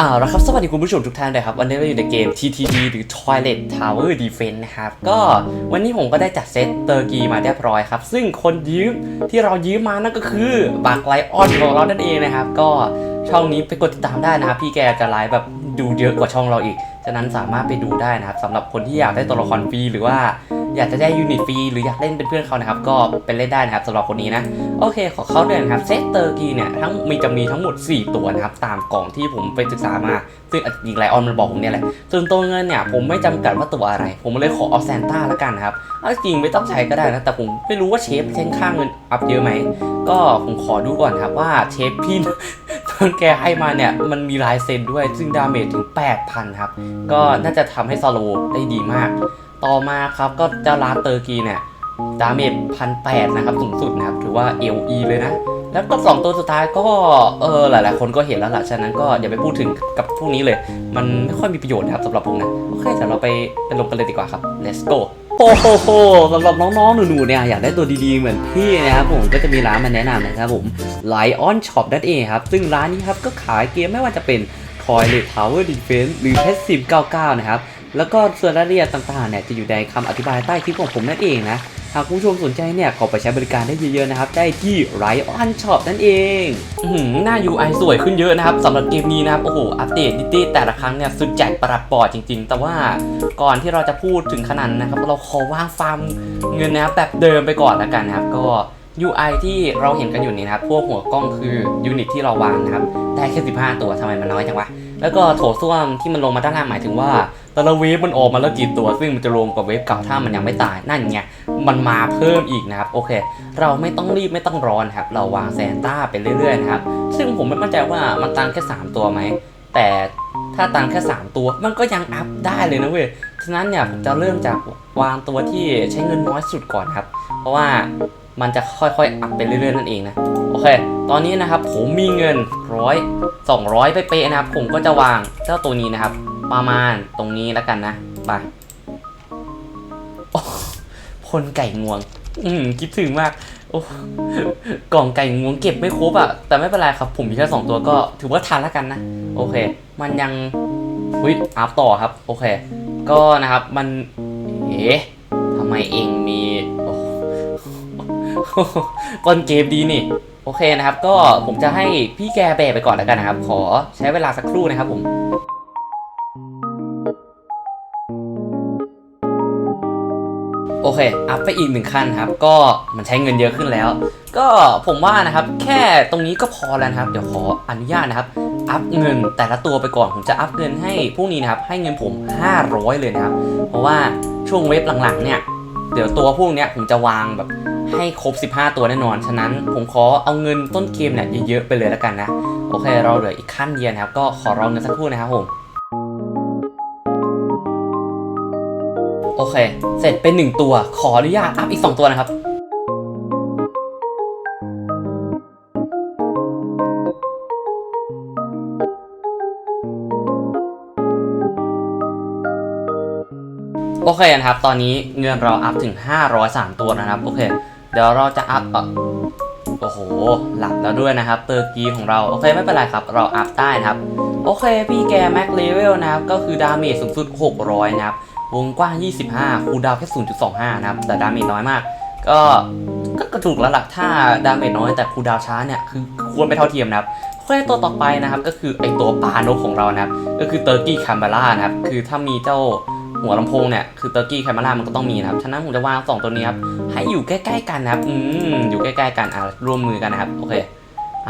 อ่าแล้วครับ สวัสดีคุณผู้ชมทุกท่านเลยครับ วันนี้เราอยู่ในเกม TTD หรือ Toilet Tower Defense นะครับ ก็วันนี้ผมก็ได้จัดเซตเตอร์กีมาเรียบร้อยครับ ซึ่งคนยืมที่เรายืมมานั่นก็คือบักไลออนของเรานั่นเองนะครับ ก็ช่องนี้ไปกดติดตามได้นะครับ พี่แกจะไลฟ์แบบดูเยอะกว่าช่องเราอีก ฉะนั้นสามารถไปดูได้นะครับสำหรับคนที่อยากได้ตัวละครฟรีหรือว่าอยากจะได้ยูนิตฟรีหรืออยากเล่นเป็นเพื่อนเขานะครับ ก็ไปเล่นได้นะครับสำหรับคนนี้นะ โอเค ขอเข้าเรื่องนครับเซตเตอร์กีเนี่ยทั้งมีจะมีทั้งหมด 4 ตัวนะครับ ตามกล่องที่ผมไปศึกษามา ซึ่งจริงไลออนมันบอกผมเนี่ยแหละส่วนตัวเงินเนี่ยผมไม่จำกัดว่าตัวอะไร ผมเลยขอเอาแซนต้าล้วกันนะครับเอาจริงไม่ต้องใช้ก็ได้นะ แต่ผมไม่รู้ว่าเชฟเช่นข้างเงินอัพเยอะไหมก็ผมขอดูก่อนครับว่าเชฟพี่ตนแกให้มาเนี่ยมันมีลายเซ็นด้วยซึ่งดาเมจถึง 8,000 ครับ ก็น่าจะทำให้ซาโลได้ดีมาก ต่อมาครับก็เจ้าลาเตอร์กีเนี่ยดาเมจพันแปดนะครับสูงสุดนะครับถือว่า LE เลยนะ แล้วก็ 2 ตัวสุดท้ายก็เออหลาย ๆ คนก็เห็นแล้วล่ะ ฉะนั้นก็อย่าไปพูดถึงกับพวกนี้เลย มันไม่ค่อยมีประโยชน์นะครับสำหรับผมนะ โอเคเดี๋ยวเราไปไปลงกันเลยดีกว่าครับ let's go โอ้โหสำหรับน้องๆ หนูๆ เนี่ยอยากได้ตัวดีๆ เหมือนพี่นะครับผมก็จะมีร้านมาแนะนำนะครับผม Lion Shop นั่นเองครับ ซึ่งร้านนี้ครับก็ขายเกมไม่ว่าจะเป็น Toilet Tower Defense หรือ p e s i v 99 นะครับ แล้วก็ส่วนรายละเอียดต่างๆ เนี่ยจะอยู่ในคำอธิบายใต้คลิปของผมนั่นเองนะ หากคุณผู้ชมสนใจเนี่ยขอไปใช้บริการได้เยอะๆนะครับ ได้ที่ Riot Shop นั่นเองอื้อหือหน้า UI สวยขึ้นเยอะนะครับสำหรับเกมนี้นะครับ โอ้โห อัปเดตดิตี้แต่ละครั้งเนี่ย สุดแจกประหลัดปอดจริง ๆ แต่ว่าก่อนที่เราจะพูดถึงขนาดนั้นนะครับ เราขอวางฟาร์มเงินนะครับแบบเดิมไปก่อนแล้วกันนะครับก็ UI ที่เราเห็นกันอยู่นี่นะครับ พวกหัวกล้องคือยูนิตที่เราวางนะครับ ได้แค่ 15 ตัวทำไมมันน้อยจังวะ แล้วก็โถส้วมที่มันลงมาด้านล่างหมายถึงว่า แต่ละเวฟมันออกมาแล้วกี่ตัว ซึ่งมันจะรวมกับเวฟเก่าถ้ามันยังไม่ตายนั่นไงมันมาเพิ่มอีกนะครับโอเค เราไม่ต้องรีบไม่ต้องร้อนครับ เราวางแซนต้าไปเรื่อยๆนะครับซึ่งผมไม่มั่นใจว่ามันตันแค่ 3 ตัวไหมแต่ถ้าตันแค่ 3 ตัว มันก็ยังอัพได้เลยนะเว้ยฉะนั้นเนี่ยผมจะเริ่มจากวางตัวที่ใช้เงินน้อยสุดก่อนครับ เพราะว่ามันจะค่อยๆ อัพไปเรื่อยๆนั่นเองนะโอเค ตอนนี้นะครับผมมีเงินร้อยสองร้อยไปเป๊ะนะครับผมก็จะวางเจ้าตัวนี้นะครับ ประมาณตรงนี้แล้วกันนะไปโอ้คนไก่งวง อืมคิดถึงมาก โอ้กล่องไก่งวงเก็บไม่ครบอะแต่ไม่เป็นไรครับ ผมมีแค่สองตัวก็ถือว่าทันแล้วกันนะ โอเค มันยังอุ้ยอัพต่อครับ โอเค ก็นะครับมัน เอ๊ะทำไมเองมีโอ้นเกมดีนี่ โอเคนะครับ ก็ผมจะให้พี่แกแบไปก่อนแล้วกันนะครับ ขอใช้เวลาสักครู่นะครับผม เค อัพไปอีกหนึ่งขั้นครับ ก็มันใช้เงินเยอะขึ้นแล้ว ก็ผมว่านะครับ แค่ตรงนี้ก็พอแล้วนะครับ เดี๋ยวขออนุญาตนะครับ อัพเงินแต่ละตัวไปก่อน ผมจะอัพเงินให้พวกนี้นะครับ ให้เงินผม 500 เลยนะครับ เพราะว่าช่วงเว็บหลังๆเนี่ย เดี๋ยวตัวพวกเนี้ยผมจะวางแบบให้ครบ 15 ตัวแน่นอน ฉะนั้นผมขอเอาเงินต้นเกมเนี่ยเยอะๆไปเลยแล้วกันนะ โอเค เราเหลืออีกขั้นเดียวนะครับ ก็ขอรอเงินสักครู่นะครับผม โอเค เสร็จเป็นหนึ่งตัว ขออนุญาตอัพอีก2ตัวนะครับโอเคนะครับ ตอนนี้เงินเราอัพถึง 503 ตัวนะครับ โอเค เดี๋ยวเราจะอัพโอ้โห หลับแล้วด้วยนะครับเตอร์กีของเรา โอเค ไม่เป็นไรครับ เราอัพได้นะครับ โอเคพี่แกแม็กเลเวลนะครับ ก็คือดาเมจสูงสุด 600 นะครับ วงกว้าง 25 คูลดาวน์แค่ 0.25 นะครับ แต่ดาเมจน้อยมาก ก็ก็ก็ถูกแล้วล่ะถ้าดาเมจน้อยแต่คูลดาวช้าเนี่ยคือควรไปเท่าเทียมนะครับโอเคตัวต่อไปนะครับก็คือไอตัวปลานกของเรานะครับ ก็คือเตอร์กี้แคมเบล่านะครับ คือถ้ามีเจ้าหัวลำโพงเนี่ยคือเตอร์กี้แคมเบล่ามันก็ต้องมีนะครับ ฉะนั้นผมจะวาง 2 ตัวนี้ครับ ให้อยู่ใกล้ ๆ กันนะครับ อืม อยู่ใกล้ ๆ กันอะร่วมมือกันนะครับ โอเค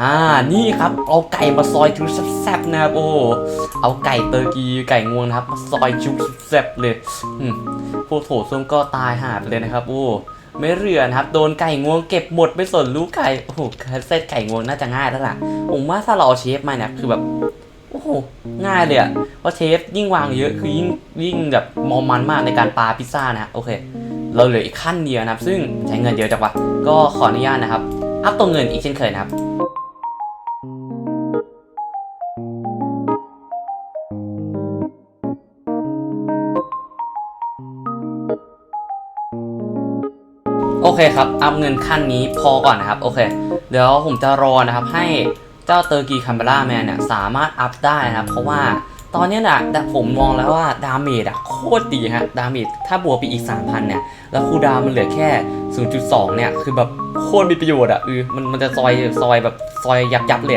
อ่านี่ครับเอาไก่มาซอยจุแซ่บๆนะครับโอ้เอาไก่เตอร์กีไก่งวงนะครับมาซอยจุแซ่บเลยอืมพวกโถส้มก็ตายหาไปเลยนะครับ โอ้ไม่เหลือนะครับ โดนไก่งวงเก็บหมดไม่สนรู้ไก่โอ้โหเซตไก่งวงน่าจะง่ายแล้วล่ะผมว่าถ้าเราเชฟมาเนี่ยคือแบบโอ้โหง่ายเลยอะเพราะเชฟยิ่งวางเยอะคือยิ่งยิ่งแบบมอมมันมากในการปาพิซซ่านะฮะโอเค เราเหลืออีกขั้นเดียวนะครับ ซึ่งใช้เงินเยอะจังวะก็ขออนุญาตนะครับอัพตัวเงินอีกเช่นเคยนะครับ เคครับ อัพเงินขั้นนี้พอก่อนนะครับ โอเค เดี๋ยวผมจะรอนะครับให้เจ้าเตอร์กีคัมเบล่าแมนเนี่ยสามารถอัพได้นะครับ เพราะว่าตอนนี้น่ะแต่ผมมองแล้วว่าดาเมจอะโคตรดีฮะ ดาเมจถ้าบวกไปอีก 3,000 เนี่ย แล้วคูดาวมันเหลือแค่ 0.2 เนี่ย คือแบบโคตรมีประโยชน์อะเออมันมันจะซอยซอยแบบซอยยับยับเลย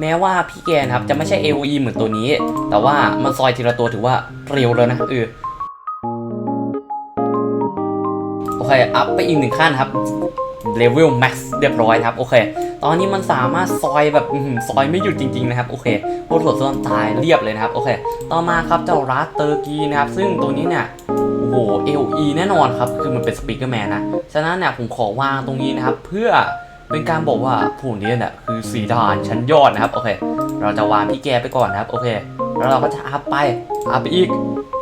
แม้ว่าพี่แกนะครับ จะไม่ใช่ AOE เหมือนตัวนี้ แต่ว่ามันซอยทีละตัวถือว่าเร็วแล้วนะเออ เคอัพไปอีกหนึ่งขั้นครับเลเวลแม็กซ์เรียบร้อยครับโอเค ตอนนี้มันสามารถซอยแบบซอยไม่หยุดจริงๆนะครับโอเคพวกถั่วส้วมตายเรียบเลยนะครับโอเค ต่อมาครับเจ้ารัสเตอร์กีนะครับซึ่งตัวนี้เนี่ยโอ้โห LE แน่นอนครับคือมันเป็นสปีกเกอร์แมนนะฉะนั้นเนี่ยผมขอวางตรงนี้นะครับเพื่อเป็นการบอกว่าผู้นี้เนี่ยคือสีดานชั้นยอดนะครับโอเค เราจะวางพี่แกไปก่อนนะครับโอเคแล้วเราก็จะอัพไปอัพไปอีก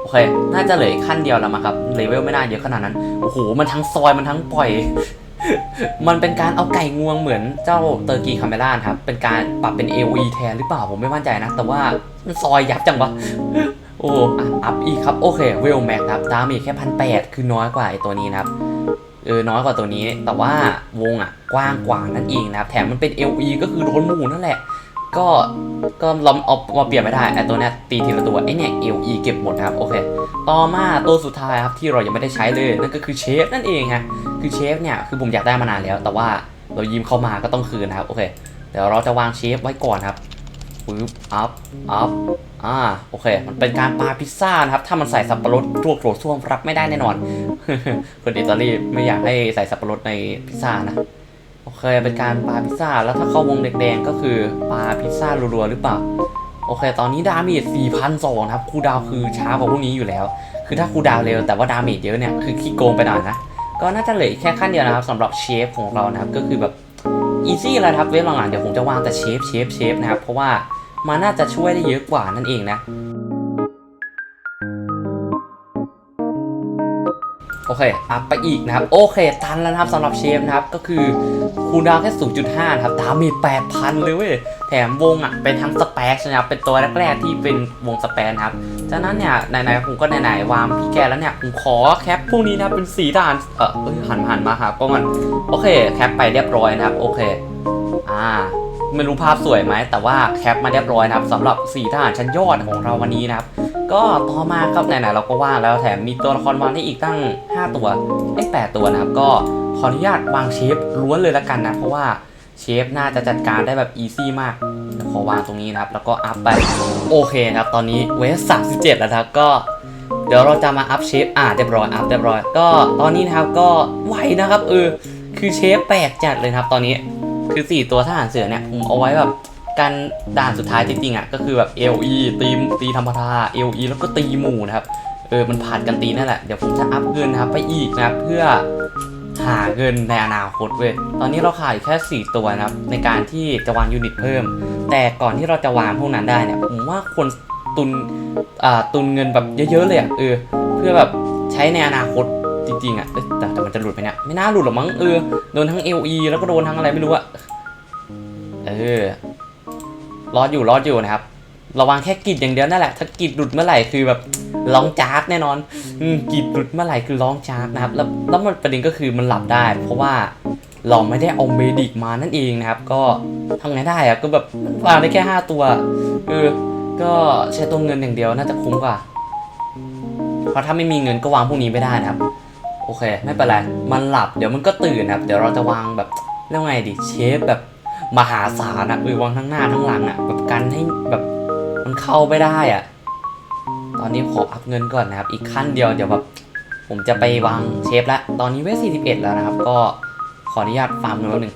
อเค น่าจะเหลือขั้นเดียวแล้วมั้งครับ เลเวลไม่น่าเยอะขนาดนั้น โอ้โห มันทั้งซอย มันทั้งปล่อย มันเป็นการเอาไก่งวงเหมือนเจ้าเตอร์กีคาเมล่าครับ เป็นการปรับเป็น AOE แทนหรือเปล่า ผมไม่มั่นใจนะ แต่ว่ามันซอยยับจังวะ โอ้อัพอีกครับ โอเค เวลแม็กครับดาเมจแค่พันแปดคือน้อยกว่าไอตัวนี้นะครับ เออ น้อยกว่าตัวนี้ แต่ว่าวงอะ กว้างกว่านั่นเองนะครับ แถมมันเป็น LE ก็คือโดนหมู่นั่นแหละ ก็ก็เราเอามาเปลี่ยนไม่ได้ไอตัวเนี้ยตีทีละตัวไอเนี่ย LE เก็บหมดนะครับโอเคต่อมาตัวสุดท้ายครับที่เรายังไม่ได้ใช้เลยนั่นก็คือเชฟนั่นเองฮะคือเชฟเนี่ยคือผมอยากได้มานานแล้ว แต่ว่าเรายืมเข้ามาก็ต้องคืนนะครับโอเคเดี๋ยวเราจะวางเชฟไว้ก่อนครับปึ๊บอัพอัพอ่าโอเค มันเป็นการปาพิซซ่านะครับ ถ้ามันใส่สับปะรดทั่วโถส้วมรับไม่ได้แน่นอนคนอิตาลีไม่อยากให้ใส่สับปะรดในพิซซ่านะ เคยเป็นการปาพิซซ่า แล้วถ้าเข้าวงแดงๆก็คือปาพิซซ่ารัวๆหรือเปล่า โอเค ตอนนี้ดาเมจ4,200ครับ คูดาวคือช้ากว่าพวกนี้อยู่แล้ว คือถ้าคูดาวเร็วแต่ว่าดาเมจเยอะเนี่ย คือขี้โกงไปหน่อยนะ ก็น่าจะเหลือแค่ขั้นเดียวนะครับสำหรับเชฟของเรานะครับ ก็คือแบบอีซี่แล้วครับ เว็บหลังๆเดี๋ยวผมจะวางแต่เชฟเชฟเชฟนะครับ เพราะว่ามันน่าจะช่วยได้เยอะกว่านั่นเองนะโอเค อัพไปอีกนะครับ โอเค ตันแล้วนะครับสำหรับเชฟนะครับ ก็คือ คูดาวแค่ 0.5 ครับ ดาเมจ8,000 เลยเว้ย แถมวงอะ เป็นทั้งสเปซนะครับ เป็นตัวแรกๆที่เป็นวงสเปซนครับ จากนั้นเนี่ย ไหนๆ ผมก็ไหนๆ วางพี่แกแล้วเนี่ย ผมขอแคปพวกนี้นะเป็นสีด่าน เออเอ้ยหันหันมาครับก็มัน โอเค แคปไปเรียบร้อยนะครับ โอเค อ่าไม่รู้ภาพสวยไหม แต่ว่าแคปมาเรียบร้อยนะครับสำหรับสีทหารชั้นยอดของเราวันนี้นะครับ ก็ต่อมาครับไหนๆเราก็ว่างแล้วแถมมีตัวละครวางได้อีกตั้ง 5 ตัวไอ้8ตัวนะครับ ก็ ขออนุญาตวางเชฟล้วนเลยละกันนะ เพราะว่าเชฟน่าจะจัดการได้แบบอีซี่มากขอวางตรงนี้นะครับ แล้วก็อัพไป โอเคนะครับ ตอนนี้เวส37แล้วครับ ก็เดี๋ยวเราจะมาอัพเชฟอ่าเรียบร้อย อัพเรียบร้อย ก็ตอนนี้นะครับก็ไวนะครับเออ คือเชฟแปลกจัดเลยครับ ตอนนี้คือ 4 ตัวทหารเสือเนี่ยผมเอาไว้แบบกันด่านสุดท้ายจริงๆอะก็คือแบบ LE ตีมตีธรรมดา LE แล้วก็ตีหมู่นะครับ เออ มันผ่านกันตีนั่นแหละ เดี๋ยวผมจะอัพเงินนะครับไปอีกนะครับเพื่อ หาเงินในอนาคตเว้ย ตอนนี้เราขายู่แค่ 4 ตัวนะครับ ในการที่จะวางยูนิตเพิ่ม แต่ก่อนที่เราจะวางพวกนั้นได้เนี่ย ผมว่าควรตุนอ่าตุนเงินแบบเยอะๆเลยอะเออ เพื่อแบบใช้ในอนาคตจริงๆอะเอ้ยแต่แต่มันจะหลุดไหมเนี่ย ไม่น่าหลุดหรอกมั้งเออ โดนทั้ง LE แล้วก็โดนทั้งอะไรไม่รู้อะเออ รอดอยู่รอดอยู่นะครับ ระวังแค่กรีดอย่างเดียวนั่นแหละ ถ้ากรีดหลุดเมื่อไหร่คือแบบร้องจากแน่นอนกรีดหลุดเมื่อไหร่คือร้องจากนะครับ แล้วแล้วมันประเด็นก็คือมันหลับได้ เพราะว่าเราไม่ได้เอาเมดิกมานั่นเองนะครับ ก็ทำไงได้อะก็แบบวางได้แค่ 5 ตัวเออก็ใช้ตัวเงินอย่างเดียวน่าจะคุ้มกว่า เพราะถ้าไม่มีเงินก็วางพวกนี้ไม่ได้นะครับ โอเค ไม่เป็นไร มันหลับเดี๋ยวมันก็ตื่นนะครับ เดี๋ยวเราจะวางแบบเรียกว่าไงดีเชฟแบบมหาศาลนะเออวางทั้งหน้าทั้งหลังอะแบบกันให้แบบ เข้าไม่ได้อะตอนนี้ขออัพเงินก่อนนะครับ อีกขั้นเดียวเดี๋ยวแบบผมจะไปวางเชฟแล้ว ตอนนี้เวส41 แล้วนะครับ ก็ขออนุญาตฟาร์มเงินแป๊บหนึง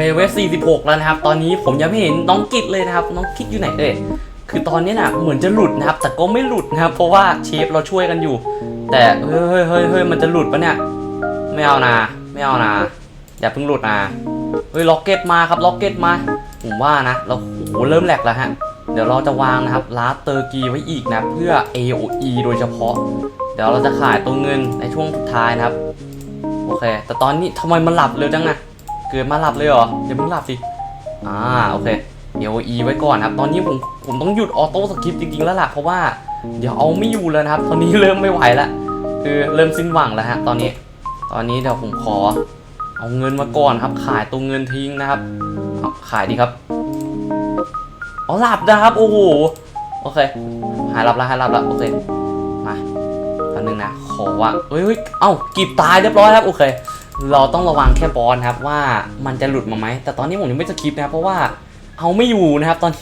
เคเวฟ46 แล้วนะครับ ตอนนี้ผมยังไม่เห็นน้องกิจเลยนะครับ น้องกิจอยู่ไหนเอ่ยคือตอนนี้น่ะเหมือนจะหลุดนะครับ แต่ก็ไม่หลุดนะครับ เพราะว่าเชฟเราช่วยกันอยู่ แต่เฮ้ยเฮ้ยเฮ้ยเฮ้ยมันจะหลุดปะเนี่ย ไม่เอานะไม่เอานะอย่าเพิ่งหลุดนะเฮ้ยล็อกเก็ตมาครับล็อกเก็ตมา ผมว่านะ เราโหเริ่มแหลกแล้วฮะ เดี๋ยวเราจะวางนะครับลาสเตอร์กีไว้อีกนะ เพื่อ AOE โดยเฉพาะ เดี๋ยวเราจะขายตัวเงินในช่วงท้ายนะครับ โอโอเค แต่ตอนนี้ทำไมมันหลับเร็วจังอะ เกิดมาหลับเลยเหรออย่าเพิ่งหลับสิอ่าโอเค เดี๋ยวอีไว้ก่อนครับ ตอนนี้ผมผมต้องหยุดออโต้สคริปต์จริงๆแล้วล่ะเพราะว่าเดี๋ยวเอาไม่อยู่แล้วนะครับ ตอนนี้เริ่มไม่ไหวแล้วคือเริ่มสิ้นหวังแล้วฮะตอนนี้ ตอนนี้เดี๋ยวผมขอ เอาเงินมาก่อนครับ ขายตัวเงินทิ้งนะครับเอาขายดีครับอ๋อหลับนะครับโอ้โหโอเค หายหลับแล้วหายหลับแล้วโอเคมาอันนึงนะขอว่าเฮ้ยเอ้ากีบตายเรียบร้อยครับโอเค เราต้องระวังแค่บอลครับว่ามันจะหลุดมาไหม แต่ตอนนี้ผมยังไม่จะคลิปนะครับเพราะว่าเอาไม่อยู่นะครับ ตอน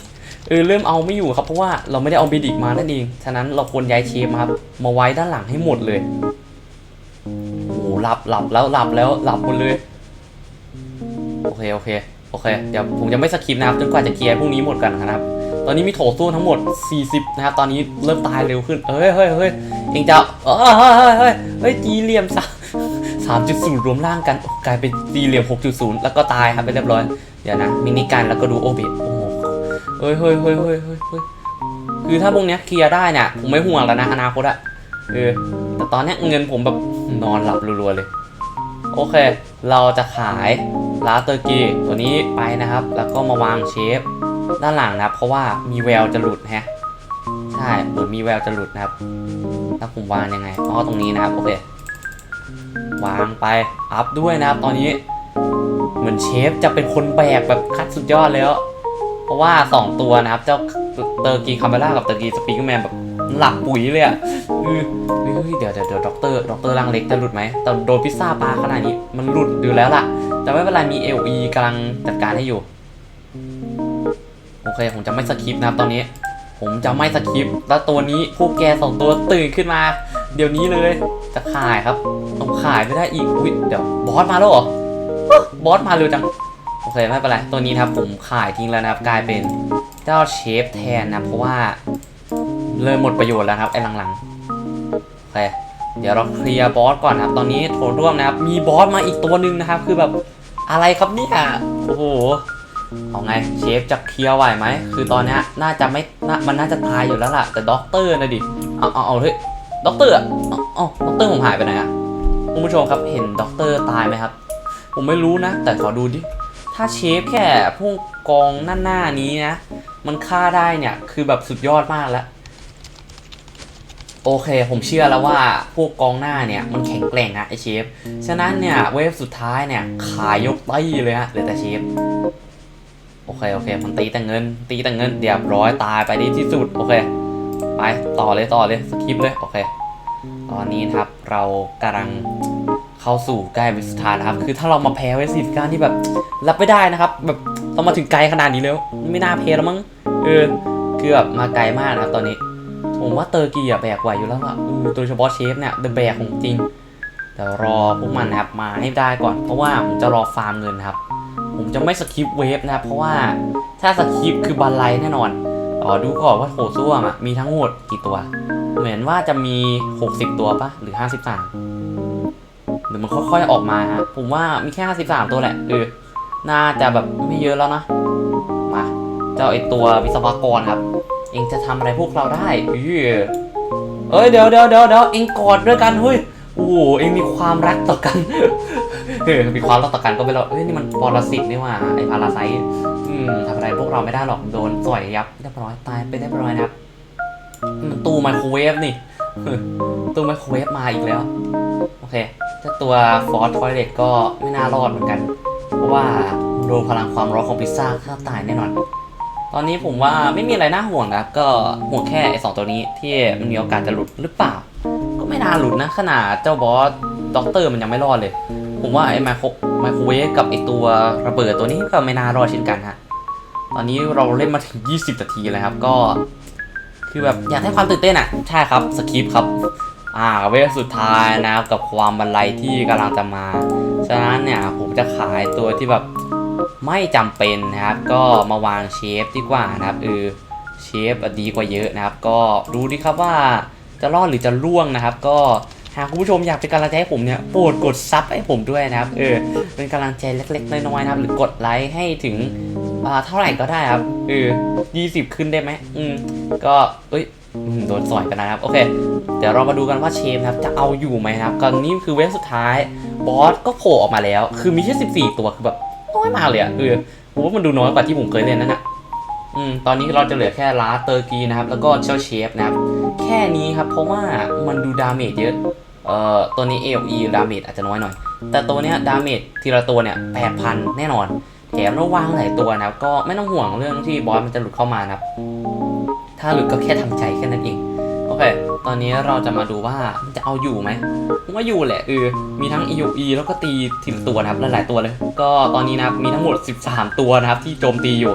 เออเริ่มเอาไม่อยู่ครับเพราะว่าเราไม่ได้เอาบีดิกมานั่นเอง ฉะนั้นเราควรย้ายเชฟครับมาไว้ด้านหลังให้หมดเลยโอ้หลับหลับแล้วหลับแล้วหลับหมดเลยโอเคโอเคโอเคเดี๋ยวผมจะไม่สกิปนะครับจนกว่าจะเคลียร์พวกนี้หมดกันนะครับ ตอนนี้มีโถส้วมทั้งหมด 40 นะครับ ตอนนี้เริ่มตายเร็วขึ้นเฮ้ยเฮ้ยเฮ้ยเองจะเฮ้ยเฮ้ยเฮ้ยจีเหลี่ยมซะ 3.0 รวมร่างกันกลายเป็นตีเหลี่ยม 6.0 แล้วก็ตายครับไปเรียบร้อย เดี๋ยวนะ มินิการแล้วก็ดูโอเบตโอ้โหเฮ้ยเฮ้ยเฮ้ยเฮ้ยเฮ้ยคือถ้าพวกเนี้ยเคลียร์ได้เนี่ยผมไม่ห่วงแล้วนะอนาคตอะเออแต่ตอนเนี้ยเงินผมแบบนอนหลับรัวๆเลย โอเค เราจะขายลาเตอร์กีตัวนี้ไปนะครับ แล้วก็มาวางเชฟด้านหลังนะเพราะว่ามีแววจะหลุดฮะใช่เหมือนมีแววจะหลุดนะครับ ถ้าผมวางยังไงอ๋อตรงนี้นะครับโอเค วางไปอัพด้วยนะครับตอนนี้ เหมือนเชฟจะเป็นคนแบกแบบคัดสุดยอดแล้ว เพราะว่า 2 ตัวนะครับ เจ้าเตอร์กีคาเมล่ากับเตอร์กีสปีกแมนแบบหลับปุ๋ยเลยอะเฮ้ยเดี๋ยวเดี๋ยวเดี๋ยวด็อกเตอร์ด็อกเตอร์ร่างเล็กจะหลุดไหมแต่โดนพิซซ่าปลาขนาดนี้มันหลุดอยู่แล้วล่ะ แต่ไม่เป็นไรมีเอลีกำลังจัดการให้อยู่ โอเค ผมจะไม่สคิปนะครับตอนนี้ ผมจะไม่สคิปแล้วตัวนี้พวกแกสองตัวตื่นขึ้นมา เดี๋ยวนี้เลยจะขายครับต้องขายไม่ได้อีกอุ้ยเดี๋ยวบอสมาแล้วเหรอบอสมาเร็วจังโอเคไม่เป็นไรตัวนี้นะครับผมขายทิ้งแล้วนะครับกลายเป็นเจ้าเชฟแทนนะเพราะว่าเริ่มหมดประโยชน์แล้วครับไอ้หลังๆโอเคเดี๋ยวเราเคลียร์บอสก่อนนะครับ ตอนนี้โถร่วมนะครับ มีบอสมาอีกตัวหนึ่งนะครับ คือแบบอะไรครับเนี่ยโอ้โหเอาไงเชฟจะเคลียร์ไหวไหม คือตอนนี้น่าจะไม่น่ามันน่าจะตายอยู่แล้วล่ะ แต่ด็อกเตอร์นะดิ เอาเอาเอาเฮ้ย ด็อกเตอร์อะอาเอด็อกเตอร์ผมหายไปไหนอะคุณผู้ชมครับเห็นด็อกเตอร์ตายไหมครับ ผมไม่รู้นะ แต่ขอดูดิ ถ้าเชฟแค่พวกกองหน้าหน้านี้นะ มันฆ่าได้เนี่ย คือแบบสุดยอดมากแล้ว โอเค ผมเชื่อแล้วว่าพวกกองหน้าเนี่ย มันแข็งแกร่งอะไอเชฟ ฉะนั้นเนี่ย เวฟสุดท้ายเนี่ย ขายยกตี้เลยฮะเหลือแต่เชฟโอเค โอเค มันตีแต่เงิน ตีแต่เงินเรียบร้อยตายไปในที่สุด โอเค ไปต่อเลยต่อเลยสคิปเลยโอเค ตอนนี้นะครับเรากำลังเข้าสู่ใกล้วิสุดท้ายนะครับ คือถ้าเรามาแพ้ไว้สิการที่แบบรับไม่ได้นะครับ แบบเรามาถึงไกลขนาดนี้แล้ว ไม่น่าแพ้แล้วมั้งเออคือแบบมาไกลมากนะครับตอนนี้ ผมว่าเตอร์กีอะแบกไหวอยู่แล้วอะโดยเฉพาะเชฟเนี่ยเดอะแบกของจริงแต่รอพวกมันนะครับมาให้ได้ก่อน เพราะว่าผมจะรอฟาร์มเงินครับ ผมจะไม่สคิปเวฟนะครับเพราะว่าถ้าสคิปคือบันไลแน่นอน อ๋อดูก่อนว่าโถส้วมอะมีทั้งหมดกี่ตัว เหมือนว่าจะมี 60 ตัวปะหรือ 53หรือมันค่อยๆออกมาฮะผมว่ามีแค่ 53 ตัวแหละเออน่าจะแบบไม่เยอะแล้วนะมาเจ้าไอตัววิศวกรครับ เองจะทำอะไรพวกเราได้เอ้ยเดี๋ยวเดี๋ยวเดี๋ยวเดี๋ยวเองกอดด้วยกันเฮ้ยโอ้โหเองมีความรักต่อกัน เออมีความรักต่อกันก็ไม่รอดเอ้ยนี่มันปรสิตนี่หว่าไอพาราไซ อืมทำอะไรพวกเราไม่ได้หรอกโดนสอยยับเรียบร้อยตายไปเรียบร้อยนะครับตู้ไมโครเวฟนี่ตู้ไมโครเวฟมาอีกแล้ว โอเคเจ้าตัวฟอร์ทอยเลตก็ไม่น่ารอดเหมือนกัน เพราะว่าโดนพลังความร้อนของพิซซ่าฆ่าตายแน่นอน ตอนนี้ผมว่าไม่มีอะไรน่าห่วงนะครับ ก็ห่วงแค่ไอ้สองตัวนี้ที่มันมีโอกาสจะหลุดหรือเปล่า ก็ไม่น่าหลุดนะ ขนาดเจ้าบอสด็อกเตอร์มันยังไม่รอดเลย ผมว่าไอ้ไมโครไมโครเวฟกับไอ้ตัวระเบิดตัวนี้ก็ไม่น่ารอดเช่นกันฮะ ตอนนี้เราเล่นมาถึง 20 นาทีแล้วครับ ก็ คือแบบอยากให้ความตื่นเต้นอะ ใช่ครับ สคริปครับ อ่า เวฟสุดท้ายนะครับ กับความบันไลที่กำลังจะมา ฉะนั้นเนี่ย ผมจะขายตัวที่แบบไม่จำเป็นนะครับ ก็มาวางเชฟดีกว่านะครับเออเชฟดีกว่าเยอะนะครับ ก็ดูดิครับว่าจะรอดหรือจะล่วงนะครับ ก็หากคุณผู้ชมอยากเป็นกำลังใจให้ผมเนี่ยโปรดกดซับให้ผมด้วยนะครับ เออเป็นกำลังใจเล็กๆน้อยๆนะครับ หรือกดไลค์ให้ถึง อ่าเท่าไหร่ก็ได้ครับเออยี่สิบขึ้นได้ไหมอืมก็เอ้ยโดนสอยกันนะครับโอเค เดี๋ยวเรามาดูกันว่าเชฟครับจะเอาอยู่ไหมครับก่อนนี้คือเวฟสุดท้ายบอสก็โผล่ออกมาแล้ว คือมีแค่14 ตัวคือแบบน้อยมากเลยอะเออผมว่ามันดูน้อยกว่าที่ผมเคยเล่นนั่นน่ะอืมตอนนี้เราจะเหลือแค่ลาเตอร์กีนะครับ แล้วก็เชลเชฟนะครับ แค่นี้ครับ เพราะว่ามันดูดาเมจเยอะ เอ่อ ตัวนี้ AOE ดาเมจอาจจะน้อยหน่อย แต่ตัวเนี้ยดาเมจทีละตัวเนี่ย8,000แน่นอน มระวางหลายตัวนะครับ ก็ไม่ต้องห่วงเรื่องที่บอสมันจะหลุดเข้ามานะครับ ถ้าหลุดก็แค่ทำใจแค่นั้นเอง โอเค ตอนนี้เราจะมาดูว่ามันจะเอาอยู่ไหมผมว่าอยู่แหละเออมีทั้ง EOE แล้วก็ตีทีละตัวนะครับหลายๆตัวเลย ก็ตอนนี้นะครับมีทั้งหมด 13 ตัวนะครับ ที่โจมตีอยู่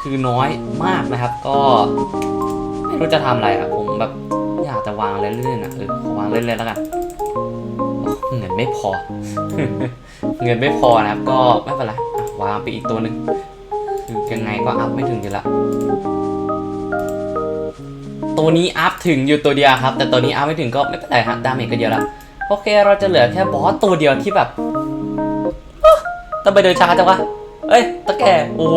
คือน้อยมากนะครับ ก็ไม่รู้จะทำอะไรอะผมแบบอยากจะวางเล่นๆนะเออขอวางเล่นๆแล้วกันเงินไม่พอ เงินไม่พอนะครับ ก็ไม่เป็นไร วางไปอีกตัวหนึ่งคือยังไงก็อัพไม่ถึงอยู่ละตัวนี้อัพถึงอยู่ตัวเดียวครับ แต่ตัวนี้อัพไม่ถึงก็ไม่เป็นไรฮะดาเมจก็เยอะแล้วโอเคเราจะเหลือแค่บอสตัวเดียวที่แบบอ๊ะทำไมเดินช้าจังวะเอ้ยตะแก่โอ้โห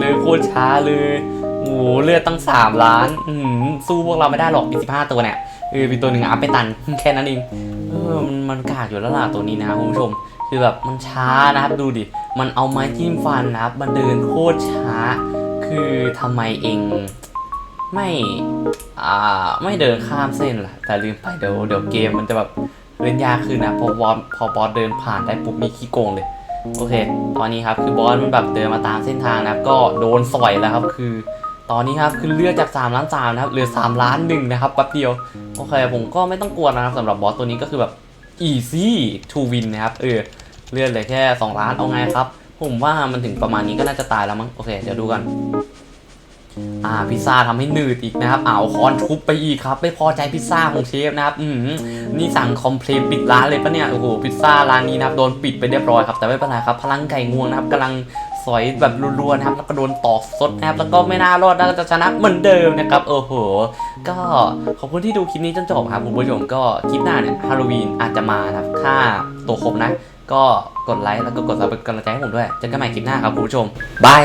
เดินโคตรช้าเลยโอ้โหเลือดตั้งสามล้าน อืสู้พวกเราไม่ได้หรอกมีสิบห้าตัวเนี่ยเออมีตัวหนึ่งอัพไปตัน แค่นั้นเองเออมันมันกากอยู่แล้วล่ะตัวนี้นะครับคุณผู้ชม คือแบบมันช้านะครับดูดิ มันเอาไม้จิ้มฟันนะครับ มันเดินโคตรช้า คือทำไมเองไม่ อ่า ไม่เดินข้ามเส้นล่ะ แต่ลืมไปเดี๋ยวเดี๋ยวเกมมันจะแบบเล่นยากขึ้นนะพอบอสพอบอสเดินผ่านได้ปุ๊บมีขี้โกงเลย โอเค ตอนนี้ครับคือบอสมันแบบเดินมาตามเส้นทางนะครับ ก็โดนสอยแล้วครับ คือ ตอนนี้ครับคือเลือดจาก3ล้าน3นะครับเหลือ3ล้านหนึ่งนะครับแป๊บเดียว โอเค ผมก็ไม่ต้องกลัวนะครับสำหรับบอสตัวนี้ก็คือแบบ easy to win นะครับ เออ เลือดเหลือแค่2ล้านเอาไงครับ ผมว่ามันถึงประมาณนี้ก็น่าจะตายแล้วมั้ง โอเค เดี๋ยวดูกัน อ่า พิซซ่าทำให้หนืดอีกนะครับเอาคอนทุบไปอีกครับ ไม่พอใจพิซซ่าของเชฟนะครับ อืมนี่สั่งคอมเพลนปิดร้านเลยปะเนี่ย โอ้โห พิซซ่าร้านนี้นะครับโดนปิดไปเรียบร้อยครับ แต่ไม่เป็นไรครับ พลังไก่งวงนะครับกำลังสอยแบบรัวๆนะครับแล้วก็โดนตอกสดนะครับแล้วก็ไม่น่ารอดน่าจะชนะเหมือนเดิมนะครับโอ้โห ก็ขอบคุณที่ดูคลิปนี้จนจบครับคุณผู้ชมก็คลิปหน้าเนี่ยฮาโลวีนอาจจะมานะครับค่าตัวครบนะ ก็กดไลค์แล้วก็กดซับเป็นกำลังใจให้ผมด้วยเจอกันใหม่คลิปหน้าครับคุณผู้ชมบาย